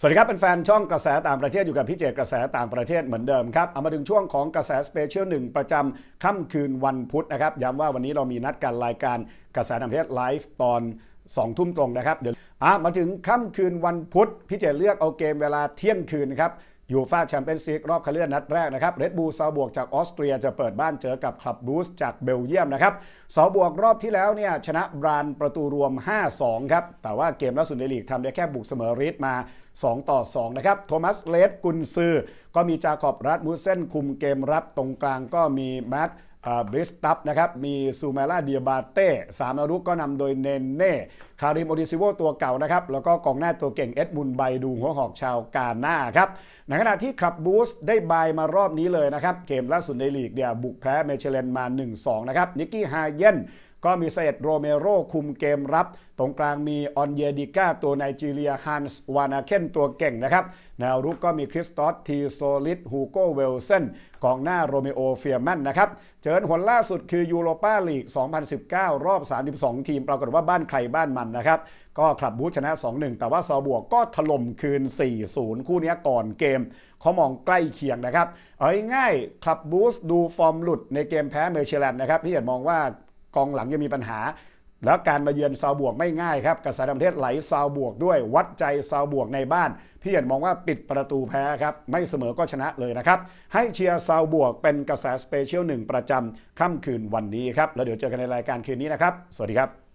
สวัสดีครับเป็นแฟนช่องกระแสต่างประเทศอยู่กับพี่เจกระแสต่างประเทศเหมือนเดิมครับ เอามาถึงช่วงของกระแสสเปเชียลหนึ่งประจำค่ำคืนวันพุธนะครับ ย้ำว่าวันนี้เรามีนัดกันรายการกระแสต่างประเทศไลฟ์ตอน2ทุ่มตรงนะครับ เดี๋ยวอะมาถึงค่ำคืนวันพุธพี่เจเลือกเอาเกมเวลาเที่ยงคืนครับ ยูฟาแชมเปี้ยนส์ลีกรอบคัดเลือกนัดแรกนะครับเรดบูลซาบวกจากออสเตรียจะเปิดบ้านเจอกับคลับบูสจากเบลเยียมนะครับซาบวกรอบที่แล้วเนี่ยชนะบรานประตูรวม 5-2 ครับ แต่ว่าเกมล่าสุดในลีกทำได้แค่บุกเสมอรีดมา 2 ต่อ 2 นะครับ โทมัสเลสกุนซือ ก็มีจาคอบรัดมูเซนคุมเกมรับตรงกลางก็มีแมตต์บริสตับนะครับ มีซูเมล่าเดียบาเต้สามอารุกก็นำโดยเนนเน่ คาริมโอดิซิโวตัวเก่านะครับ แล้วก็กองหน้าตัวเก่งเอ็ดมุนไบดูหัวหอกชาวกาหน้าครับขณะที่คลับบูสได้บายมารอบนี้เลยนะครับ เกมล่าสุดในลีกเนี่ยบุกแพ้เมเชเลนมา 1-2 นะครับนิกกี้ฮาเยน ก็มีเซตโรเมโรคุมเกมรับ ตรงกลางมีออนเยดิก้าตัวไนจีเรียฮันส์วานาเคนตัวเก่งนะครับ แนวรุกก็มีคริสตอสทีโซลิดฮูโกเวลเซนกองหน้าโรเมโอเฟียแมนนะครับ เจอหนล่าสุดคือยูโรปาลีก 2019 รอบ 32 ทีม ปรากฏว่าบ้านใครบ้านมันนะครับ ก็คลับบูธชนะ 2-1 แต่ว่าซอบวกก็ถล่มคืน 4-0 คู่นี้ก่อนเกมเขามองใกล้เคียงนะครับ เอาง่ายคลับบูสดูฟอร์มหลุดในเกมแพ้เมเชลันนะครับพี่เห็นมองว่า กองหลังยังมีปัญหา แล้วการมาเยือนซาวบวกไม่ง่ายครับกระแสต่างประเทศไหลซาวบวกด้วยวัดใจซาวบวกในบ้าน พี่เห็นมองว่าปิดประตูแพ้ครับ ไม่เสมอก็ชนะเลยนะครับ ให้เชียร์ซาวบวกเป็นกระแสสเปเชียลหนึ่งประจำค่ำคืนวันนี้ครับแล้วเดี๋ยวเจอกันในรายการคืนนี้นะครับ สวัสดีครับ